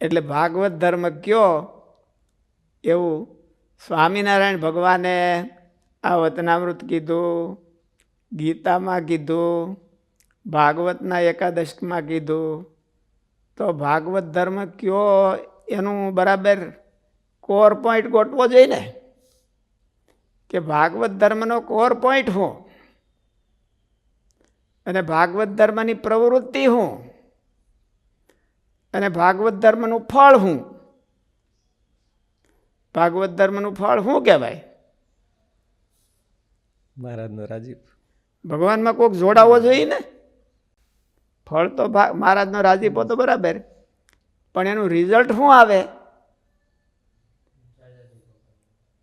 એટલે ભાગવત ધર્મ કયો એવું સ્વામિનારાયણ ભગવાને આ વતનામૃત કીધું, ગીતામાં કીધું, ભાગવતના એકાદશમાં કીધું. તો ભાગવત ધર્મ કયો એનું બરાબર કોર પોઈન્ટ ગોઠવો જોઈએ ને કે ભાગવત ધર્મનો કોર પોઈન્ટ હું અને ભાગવત ધર્મની પ્રવૃત્તિ શું અને ભાગવત ધર્મનું ફળ શું ભાગવત ધર્મનું ફળ શું કહેવાય? મહારાજનો રાજીવ. ભગવાનમાં કોઈક જોડાવો જોઈએ ને? ફળ તો મહારાજનો રાજીપો તો બરાબર. પણ એનું રિઝલ્ટ શું આવે?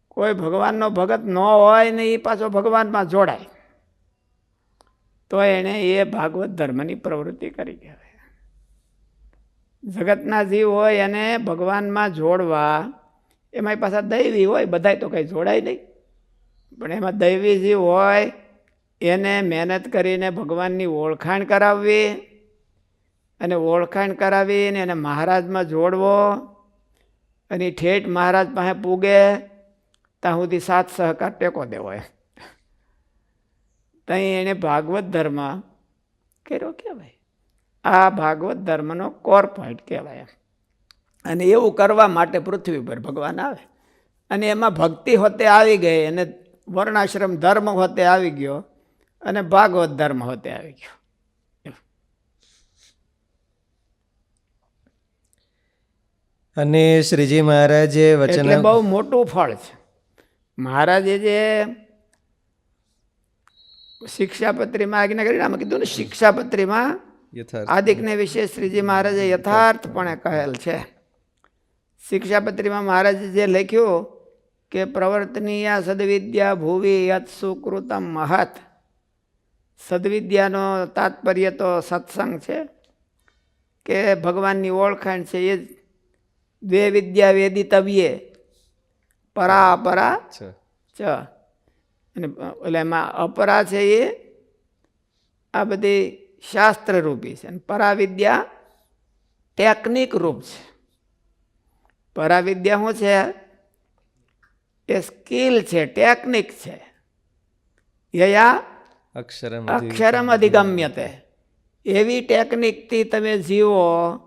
કોઈ ભગવાનનો ભગત ન હોય ને એ પાછો ભગવાનમાં જોડાય. તો એણે એ ભાગવત ધર્મની પ્રવૃત્તિ કરી કહેવાય. જગતના જીવ હોય એને ભગવાનમાં જોડવા એમાં પાછા દૈવી હોય, બધાય તો કંઈ જોડાય નહીં. પણ એમાં દૈવી જીવ હોય, એને મહેનત કરીને ભગવાનની ઓળખાણ કરાવવી અને ઓળખાણ કરાવીને એને મહારાજમાં જોડવો. અને ઠેઠ મહારાજ પાસે પૂગે, ત્યાં સુધી સાત સહકાર ટેકો દેવો એ ત્યાં એણે ભાગવત ધર્મ કર્યો કહેવાય આ ભાગવત ધર્મનો કોર પોઈન્ટ કહેવાય અને એવું કરવા માટે પૃથ્વી પર ભગવાન આવે. અને એમાં ભક્તિ હોતે આવી ગઈ અને વર્ણાશ્રમ ધર્મ હોતે આવી ગયો અને ભાગવત ધર્મ હોતે આવી ગયો. અને શ્રીજી મહારાજે વચન બહુ મોટું ફળ છે. મહારાજે જે શિક્ષાપત્રીમાં આજ્ઞા કરી આમાં કીધું ને શિક્ષાપત્રીમાં આદિકને વિશે શ્રીજી મહારાજે યથાર્થપણે કહેલ છે. શિક્ષાપત્રીમાં મહારાજે જે લખ્યું કે પ્રવર્તનીય સદવિદ્યા ભુવિ યત સુકૃતમ મહત. સદવિદ્યાનો તાત્પર્ય તો સત્સંગ છે કે ભગવાનની ઓળખાણ છે એ જ દ્વે વિદ્યા વેદિતવ્યે પરા અપરા ચ અને એટલે એમાં અપરા છે એ આ બધી શાસ્ત્ર રૂપી છે. અને પરાવિદ્યા ટેકનિક રૂપ છે. પરાવિદ્યા શું છે? એ સ્કિલ છે ટેકનિક છે. યયા અક્ષરમ અક્ષરમ અધિગમ્યતે. એવી ટેકનિકથી તમે જીવો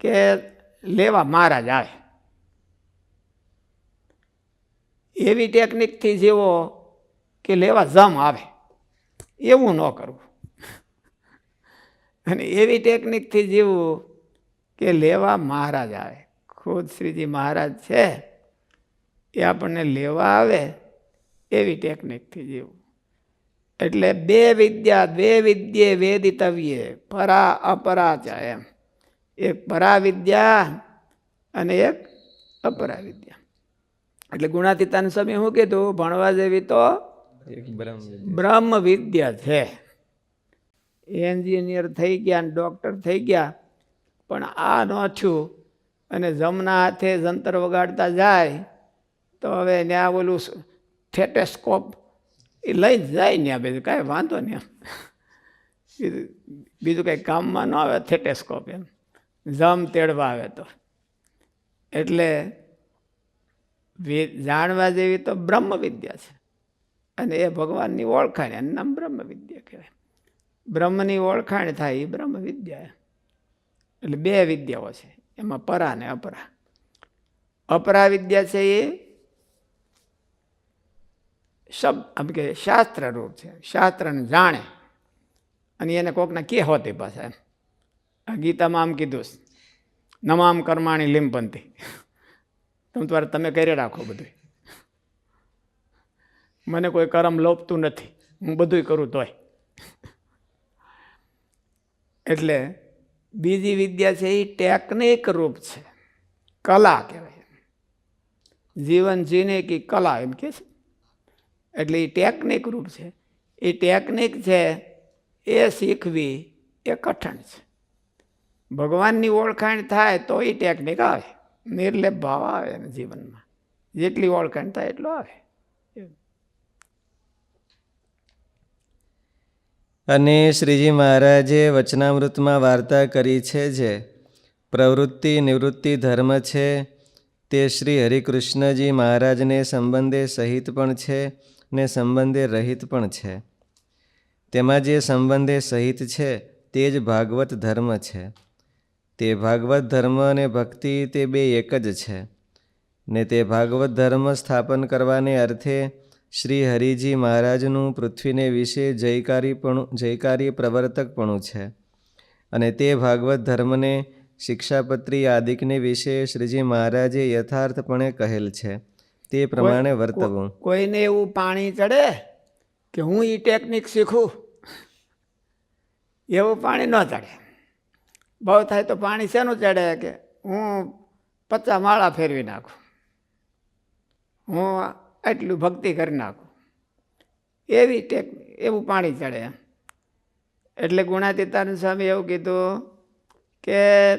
કે લેવા મહારાજ આવે. એવી ટેકનિકથી જીવો કે લેવા જમ આવે. એવું ન કરવું. અને એવી ટેકનિકથી જીવવું કે લેવા મહારાજ આવે. ખુદ શ્રીજી મહારાજ છે એ આપણને લેવા આવે એવી ટેકનિકથી જીવવું. એટલે બે વિદ્યા બે વિદ્યે વેદિતવ્યે પરા અપરા છે એમ. એક પરા વિદ્યા અને એક અપરા વિદ્યા એટલે ગુણાતીતાન સ્વામી શું કીધું? ભણવા જેવી તો બ્રહ્મ વિદ્યા છે. એન્જિનિયર થઈ ગયા અને ડૉક્ટર થઈ ગયા, પણ આ ન થયું. અને જમના હાથે જંતર વગાડતા જાય, તો હવે ત્યાં ઓલું થેટેસ્કોપ એ લઈ જ જાય આ બીજું કાંઈ વાંધો નહીં બીજું બીજું કંઈ કામમાં ન આવે થેટેસ્કોપ એમ. જમ તેડવા આવે તો. એટલે જાણવા જેવી તો બ્રહ્મ વિદ્યા છે. અને એ ભગવાનની ઓળખાણ, એનું નામ બ્રહ્મ વિદ્યા કહેવાય. બ્રહ્મની ઓળખાણ થાય એ બ્રહ્મ વિદ્યા. એટલે બે વિદ્યાઓ છે. એમાં પરા ને અપરા. અપરા વિદ્યા છે એ શબ્દ આમ કે શાસ્ત્ર રૂપ છે. શાસ્ત્રને જાણે. અને એને કોકના કે હોતી પાછા આ ગીતામાં આમ કીધું નમામ કર્માણી લીંપંથી તમે તમારે તમે કરી રાખો બધું મને કોઈ કરમ લોપતું નથી. હું બધુંય કરું તોય. એટલે બીજી વિદ્યા છે એ ટેકનિક રૂપ છે. કલા કહેવાય. જીવન જીને કે કલા એમ કે છે. એટલે એ ટેકનિક રૂપ છે. એ ટેકનિક છે એ શીખવી, એ કઠણ છે. ભગવાનની ઓળખાણ થાય તો એ ટેકનિક આવે. નિર્લેપ ભાવ આવે જીવનમાં. જેટલી ઓળખાણ થાય એટલો આવે. અને શ્રીજી મહારાજે વચનામૃતમાં વાર્તા કરી છે જે, પ્રવૃત્તિ નિવૃત્તિ ધર્મ છે, તે શ્રી હરિકૃષ્ણજી મહારાજને સંબંધે સહિત પણ છે ને સંબંધે રહિત પણ છે. તેમાં જે સંબંધે સહિત છે, તે જ ભાગવત ધર્મ છે. તે ભાગવત ધર્મ અને ભક્તિ તે બે એક જ છે. ને તે ભાગવત ધર્મ સ્થાપન કરવાને અર્થે શ્રી હરિજી મહારાજનું પૃથ્વીને વિશે જયકારીપણું જયકારી પ્રવર્તકપણું છે. અને તે ભાગવત ધર્મને શિક્ષાપત્રી આદિકને વિશે શ્રીજી મહારાજે યથાર્થપણે કહેલ છે. તે પ્રમાણે વર્તવું. કોઈને એવું પાણી ચડે કે હું એ ટેકનિક શીખું? એવું પાણી ન ચડે. બહુ થાય તો પાણી શેનું ચડે કે હું પચાસ માળા ફેરવી નાખું? હું આટલું ભક્તિ કરી નાખું. એવી ટેક એવું પાણી ચડે એમ. એટલે ગુણાતીતાનંદ સ્વામી એવું કીધું કે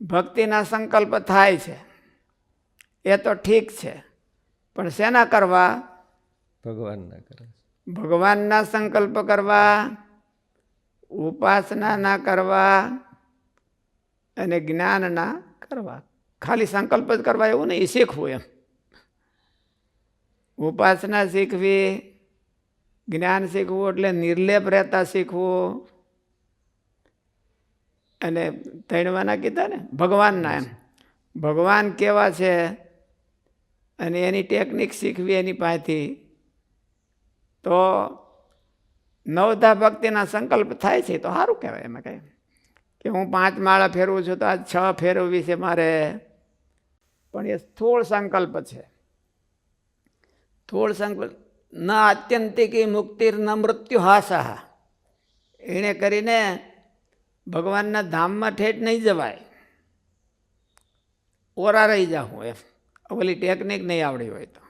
ભક્તિના સંકલ્પ થાય છે. એ તો ઠીક છે. પણ શેના કરવા? ભગવાનના કરવા. ભગવાનના સંકલ્પ કરવા ઉપાસના ના કરવા અને જ્ઞાનના કરવા. ખાલી સંકલ્પ જ કરવા એવું નહીં શીખવું એમ. ઉપાસના શીખવી, જ્ઞાન શીખવું એટલે નિર્લેપ રહેતા શીખવું. અને તૈણવાના કીધા ને, ભગવાનના એમ. ભગવાન કેવા છે અને એની ટેકનિક શીખવી એની પાસેથી. તો નવધા ભક્તિના સંકલ્પ થાય છે તો સારું કહેવાય એમાં કંઈ. કે હું પાંચ માળા ફેરવું છું તો આજ છ ફેરવવી છે મારે. પણ એ સ્થૂળ સંકલ્પ છે. સ્થૂળ સંકલ્પ ન આત્યંતિકી મુક્તિર ન મૃત્યુહાસ એણે કરીને ભગવાનના ધામમાં ઠેઠ નહીં જવાય. ઓરા રહી જાઉં એમ. ઓલી ટેકનિક નહીં આવડી હોય તો.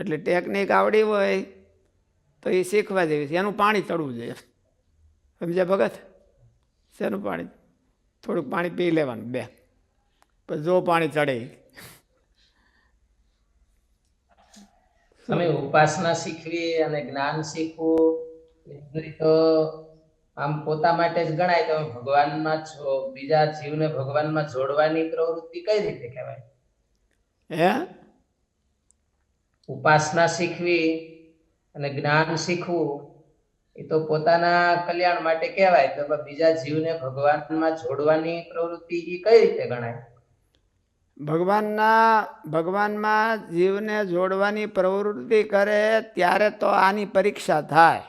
એટલે ટેકનિક આવડી હોય તો એ શીખવા જેવી છે. એનું પાણી ચડવું જોઈએ. સમજ્યા ભગત? શેનું પાણી? થોડુંક પાણી પી લેવાનું, બે. પછી જો પાણી ચડે તમે ઉપાસના શીખવી અને જ્ઞાન શીખવું. તો આમ પોતા માટે જ ગણાય તમે ભગવાનમાં છો. બીજા જીવને ભગવાનમાં જોડવાની પ્રવૃત્તિ કઈ રીતે કહેવાય? હે? ઉપાસના શીખવી અને જ્ઞાન શીખવું એ તો પોતાના કલ્યાણ માટે કહેવાય. તો બીજા જીવને ભગવાનમાં જોડવાની પ્રવૃત્તિ એ કઈ રીતે ગણાય? ભગવાનના, ભગવાનમાં જીવને જોડવાની પ્રવૃત્તિ કરે ત્યારે તો આની પરીક્ષા થાય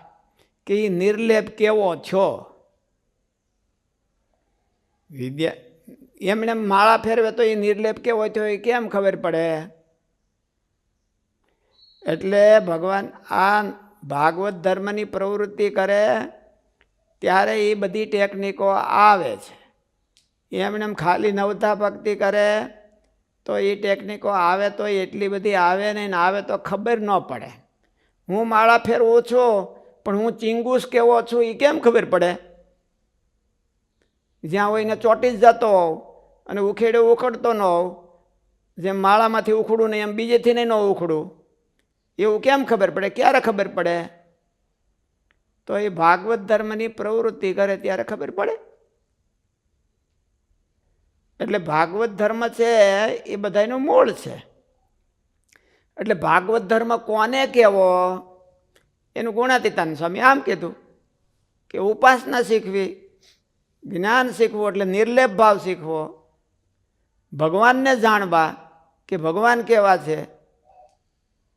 કે એ નિર્લેપ કેવો છો? વિદ્યા, એમણે માળા ફેરવે તો એ નિર્લેપ કેવો થયો એ કેમ ખબર પડે? એટલે ભગવાન આ ભાગવત ધર્મની પ્રવૃત્તિ કરે ત્યારે એ બધી ટેકનિકો આવે છે. એમણે એમ ખાલી નવતા ભક્તિ કરે તો એ ટેકનિકો આવે તો એટલી બધી આવે નહીં આવે તો ખબર ન પડે. હું માળા ફેરવું છું પણ હું ચિંગુસ કેવો છું એ કેમ ખબર પડે? જ્યાં હોય ને ચોટી જ જતો હોઉં અને ઉખેડે ઉખડતો ન હોઉં. જેમ માળામાંથી ઉખડું નહીં એમ બીજેથી નહીં ન ઉખડું. એવું કેમ ખબર પડે? ક્યારે ખબર પડે? તો એ ભાગવત ધર્મની પ્રવૃત્તિ કરે ત્યારે ખબર પડે? એટલે ભાગવત ધર્મ છે, એ બધાનું મૂળ છે. એટલે ભાગવત ધર્મ કોને કહેવો? એનું ગુણાતીતાન સ્વામી આમ કીધું કે ઉપાસના શીખવી, જ્ઞાન શીખવું એટલે નિર્લેપ ભાવ શીખવો. ભગવાનને જાણવા કે ભગવાન કેવા છે,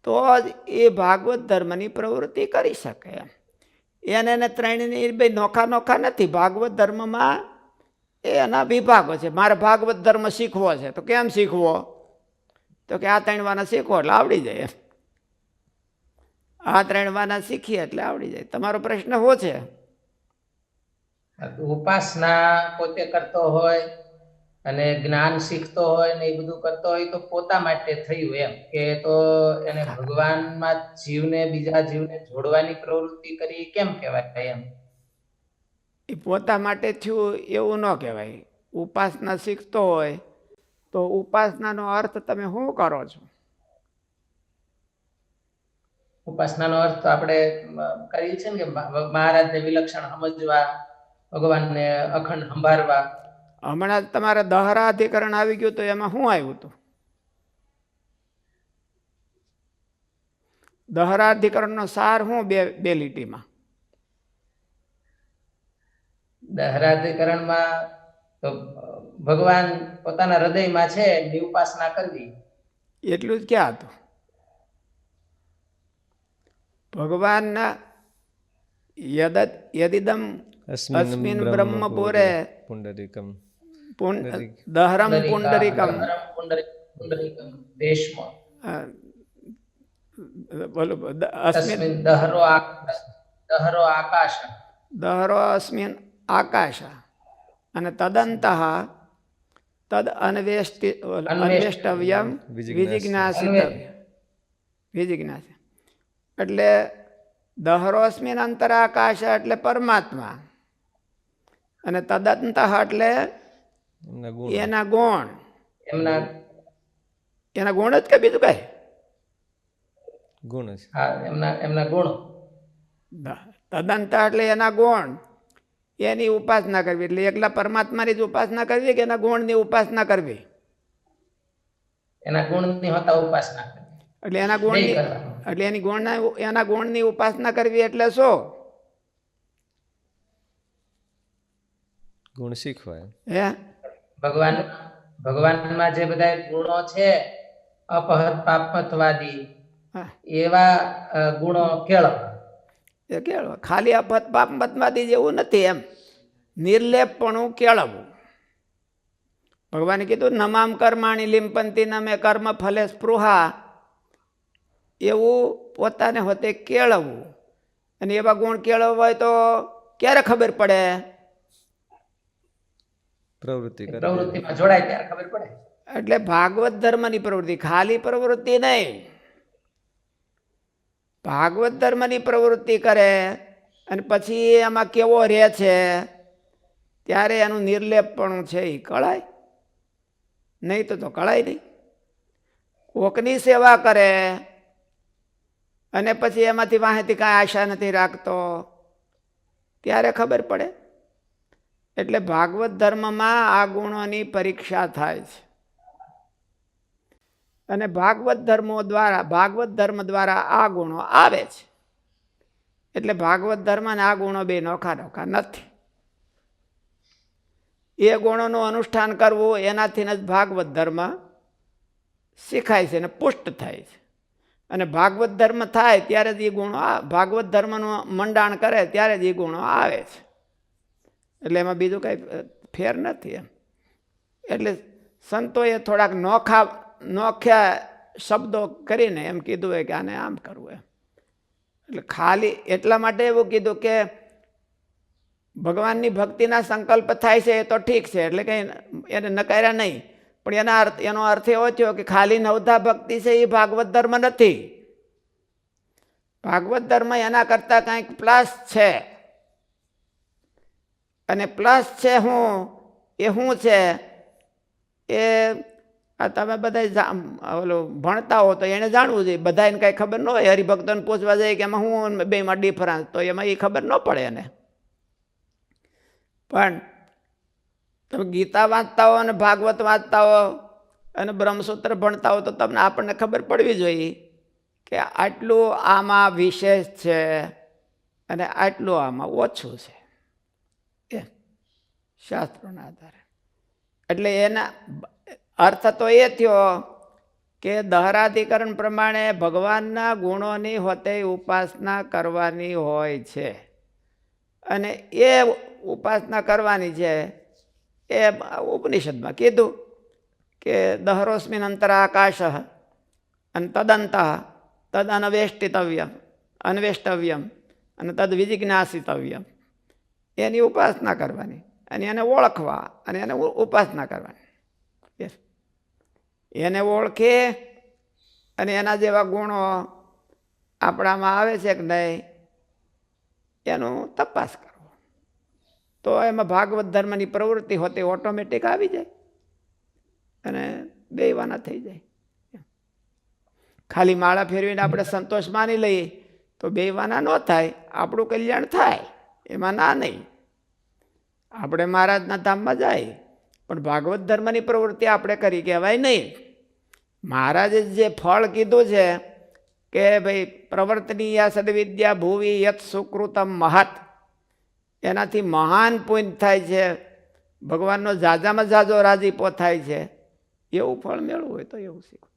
તો જ એ ભાગવત ધર્મની પ્રવૃત્તિ કરી શકે એમ. એને ત્રણની બે નોખા નોખા નથી, ભાગવત ધર્મમાં એના વિભાગો છે. મારે ભાગવત ધર્મ શીખવો છે. તો કેમ શીખવો? તો કે આ ત્રણ વાના શીખવો એટલે આવડી જાય આ ત્રણ વાના શીખીએ એટલે આવડી જાય. તમારો પ્રશ્ન શું છે? ઉપાસના પોતે કરતો હોય અને જ્ઞાન શીખતો હોય ને એ બધું કરતો હોય તો પોતા માટે થયું એમ. કે તો એને ભગવાનમાં જીવને બીજા જીવને જોડવાની પ્રવૃત્તિ કરી કેમ કહેવાય એમ? એ પોતા માટે થયું એવું ન કહેવાય. ઉપાસના શીખતો હોય તો ઉપાસનાનો અર્થ તમે શું કરો છો? ઉપાસનાનો અર્થ તો આપણે કરીએ છીએ ને કે મહારાજને વિલક્ષણ સમજવા ભગવાનને અખંડ સંભાળવા. હમણાં જ તમારે દહરા અધિકરણ આવી ગયું તો એમાં શું આવ્યું હતું? દહરા અધિકરણનો સાર શું બે બે લીટીમાં? દહરાધિકરણમાં તો ભગવાન પોતાના હૃદયમાં છે એની ઉપાસના કરવી. એટલું જ ક્યાં હતું? ભગવાનના યદ યદિદમ અસ્મિન બ્રહ્મપુરે પુંડરીકમ. દહરમ પુંડરીકમ. દહરમ પુંડરીકમ. દેશમાં. બોલો અસ્મિન દહરો દહરો આકાશ. દહરો અસ્મિન આકાશ અને તદંત તદ અન્વેષ્ટિ અન્વેષ્ટવ્યમ વિજિજ્ઞાસિત વિજિજ્ઞાસ એટલે દહરોસ્મિન અંતરાકાશ એટલે પરમાત્મા અને તદંત એટલે એના ગુણ એમના એના ગુણ જ કે બીજું કઈ ગુણ છે એમના એમના ગુણ તદંત એટલે એના ગુણ એની ઉપાસના કરવી એટલે એકલા પરમાત્માની જ ઉપાસના કરવી કે એના ગુણની ઉપાસના કરવી? એના ગુણની હોતા ઉપાસના એટલે એના ગુણની એટલે એની ગુણના એના ગુણની ઉપાસના કરવી એટલે શું? ગુણ શીખવાય. હે? ભગવાન ભગવાનમાં જે બધા ગુણો છે અપહત પાપમતવાદી હા. એવા ગુણો કેળવવા એ કેળવા ખાલી અપત પાપમતવાદી જેવું નથી એમ. નિર્લેપપણું કેળવવું ભગવાને કીધું નમામ કર્માણી લિંપંતી નમે કર્મ ફલે સ્પૃહા. એવું પોતાને હોતે કેળવવું અને એવા ગુણ કેળવવા હોય તો ક્યારે ખબર પડે? પ્રવૃત્તિ પ્રવૃત્તિમાં જોડાય ત્યારે ખબર પડે. એટલે ભાગવત ધર્મની પ્રવૃત્તિ. ખાલી પ્રવૃત્તિ નહીં. ભાગવત ધર્મની પ્રવૃત્તિ કરે અને પછી એમાં કેવો રહે છે, ત્યારે એનું નિર્લેપપણું છે એ કળાય? નહીં તો તો કળાય નહીં. કોકની સેવા કરે અને પછી એમાંથી વાંહેથી કાંઈ આશા નથી રાખતો, ત્યારે ખબર પડે. એટલે ભાગવત ધર્મમાં આ ગુણોની પરીક્ષા થાય છે. અને ભાગવત ધર્મો દ્વારા, ભાગવત ધર્મ દ્વારા આ ગુણો આવે છે. એટલે ભાગવત ધર્મને આ ગુણો બે નોખા નોખા નથી. એ ગુણોનું અનુષ્ઠાન કરવું એનાથી જ ભાગવત ધર્મ શીખાય છે અને પુષ્ટ થાય છે. અને ભાગવત ધર્મ થાય ત્યારે જ એ ગુણો આ, ભાગવત ધર્મનું મંડાણ કરે ત્યારે જ એ ગુણો આવે છે. એટલે એમાં બીજું કાંઈ ફેર નથી એમ. એટલે સંતોએ થોડાક નોખા નોખ્યા શબ્દો કરીને એમ કીધું હોય કે આને આમ કરવું એમ. એટલે ખાલી એટલા માટે એવું કીધું કે ભગવાનની ભક્તિના સંકલ્પ થાય છે એ તો ઠીક છે, એટલે કંઈ એને નકાર્યા નહીં. પણ એના અર્થ, એનો અર્થ એવો થયો કે ખાલી નવધા ભક્તિ છે એ ભાગવત ધર્મ નથી. ભાગવત ધર્મ એના કરતાં કંઈક પ્લસ છે. અને પ્લસ છે હું, એ શું છે? એ આ તમે બધા ઓલું ભણતા હો તો એને જાણવું જોઈએ. બધા એને કાંઈ ખબર ન હોય, હરિભક્તોને પૂછવા જાય કે એમાં હું બેમાં ડિફરન્સ તો એમાં એ ખબર ન પડે એને. પણ તમે ગીતા વાંચતા હો અને ભાગવત વાંચતા હો અને બ્રહ્મસૂત્ર ભણતા હો તો તમને આપણને ખબર પડવી જોઈએ કે આટલું આમાં વિશેષ છે અને આટલું આમાં ઓછું છે. એ શાસ્ત્રોના આધારે. એટલે એના અર્થ તો એ થયો કે દહરાધિકરણ પ્રમાણે ભગવાનના ગુણોની હોતે ઉપાસના કરવાની હોય છે અને એ ઉપાસના કરવાની છે એ ઉપનિષદમાં કીધું કે દહરોસ્મિન અંતરાકાશ અને તદંત તદ અનવેષ્ટિતવ્ય અન્વેષ્ટવ્યમ અને તદ વિજિજ્ઞાસિતવ્યમ એની ઉપાસના કરવાની અને એને ઓળખવા અને એને ઉપાસના કરવાની. એને ઓળખે અને એના જેવા ગુણો આપણામાં આવે છે કે નહીં, એનું તપાસ કરવો તો એમાં ભાગવત ધર્મની પ્રવૃત્તિ હોતી ઓટોમેટિક આવી જાય અને બેવાના થઈ જાય. ખાલી માળા ફેરવીને આપણે સંતોષ માની લઈએ તો બેવાના ન થાય, આપણું કલ્યાણ થાય, એમાં ના નહીં. આપણે મહારાજના ધામમાં જાય, પણ ભાગવત ધર્મની પ્રવૃત્તિ આપણે કરી કહેવાય નહીં. મહારાજે જે ફળ કીધું છે કે ભાઈ પ્રવર્તનીય સદવિદ્યા ભુવિ યત સુકૃતમ મહત, એનાથી મહાન પુણ્ય થાય છે, ભગવાનનો જાજામાં જાજો રાજીપો થાય છે, એવું ફળ મેળવું હોય તો એવું શીખવું.